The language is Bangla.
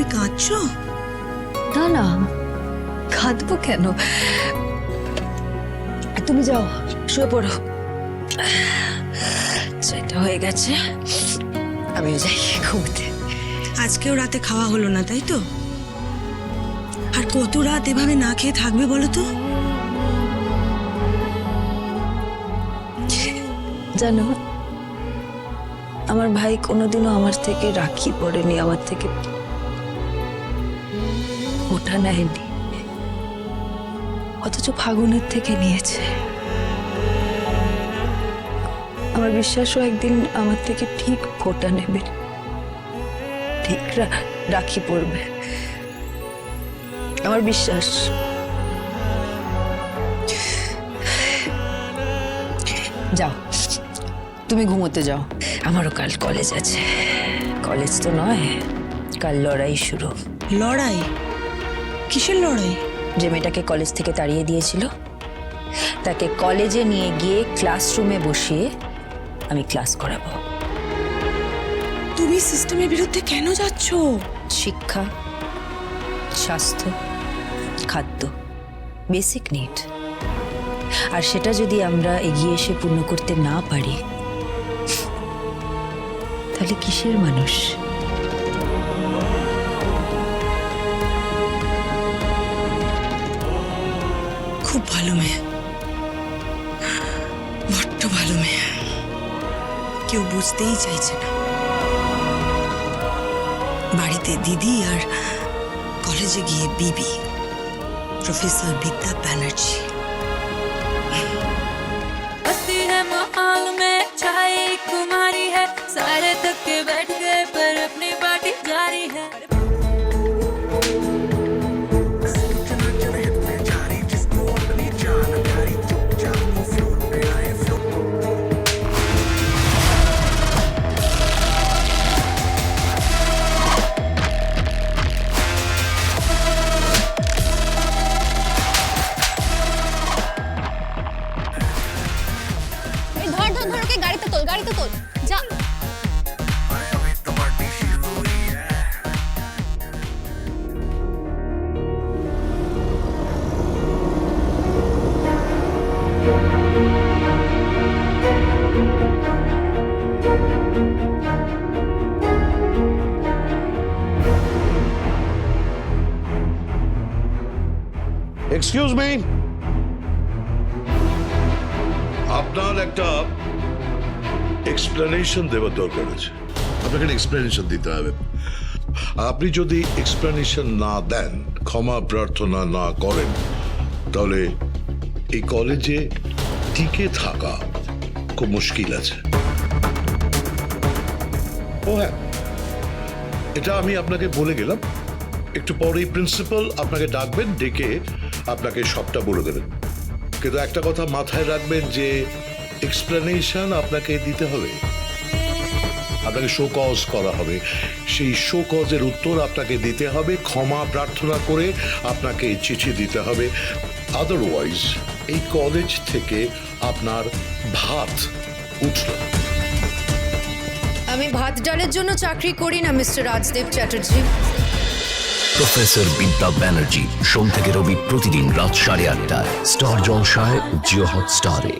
তুমি কাঁদছো? না না। কাঁদবো কেন? তুমি যাও শুয়ে পড়ো। সেটা হয়ে গেছে। আমিও যাই ঘুমতে। আজকেও রাতে খাওয়া হলো না তাই তো? আর কত রাত এভাবে না খেয়ে থাকবে বলো তো? জানো আমার ভাই কোনোদিনও আমার থেকে রাখি পড়েনি আমার থেকে ওটা নেয়নি। অথচ ফাগুনের থেকে নিয়েছে। আমার বিশ্বাসও একদিন আমার থেকে ঠিক ফোটা নেবে। ঠিক রাখি পড়বে। আমার বিশ্বাস। যাও, তুমি ঘুমোতে যাও। আমারও কাল কলেজ আছে। কলেজ তো নয়, কাল লড়াই শুরু। লড়াই? কিসের লড়াই? যে মেয়েটাকে কলেজ থেকে তাড়িয়ে দিয়েছিল। তাকে কলেজে নিয়ে গিয়ে ক্লাসরুমে বসিয়ে আমি ক্লাস করাবো। তুমি সিস্টেমের বিরুদ্ধে কেন যাচ্ছ? শিক্ষা স্বাস্থ্য খাদ্য বেসিক নিড আর সেটা যদি আমরা এগিয়ে এসে পূর্ণ করতে না পারি তাহলে কিসের মানুষ? ভালো মেয়ে। বড্ড ভালো মেয়ে। কেউ বুঝতেই চাইছে না। বাড়িতে দিদি আর কলেজে গিয়ে বিবি, প্রফেসর বিদ্যা ব্যানার্জি। গাড়িতে তোল গাড়িতে তোল যা এক্সকিউজ মি আপনার একটা এক্সপ্লেনেশন দেওয়ার দরকার আছে। আপনাকে এক্সপ্লেনেশন দিতে হবে। আপনি যদি এক্সপ্লেনেশন না দেন, ক্ষমা প্রার্থনা না করেন, তাহলে এই কলেজে টিকে থাকা খুব মুশকিল আছে। ও হ্যাঁ এটা আমি আপনাকে বলে গেলাম। একটু পরেই প্রিন্সিপাল আপনাকে ডাকবেন, ডেকে আপনাকে সবটা বলে দেবেন। কিন্তু একটা কথা মাথায় রাখবেন যে এক্সপ্লেনেশন আপনাকে দিতে হবে। আপনাকে শো কজ করা হবে। সেই শো কজের উত্তর আপনাকে দিতে হবে ক্ষমা প্রার্থনা করে আপনাকে চিঠি দিতে হবে। আদারওয়াইজ এই কলেজ থেকে আপনার ভাত উঠল। আমি ভাত ডালের জন্য চাকরি করি না মিস্টার রাজদেব চ্যাটার্জি। প্রফেসর বিদ্যা ব্যানার্জি সোম থেকে রবি প্রতিদিন রাত সাড়ে আটটায়। স্টার জলসায় জিও হটস্টারে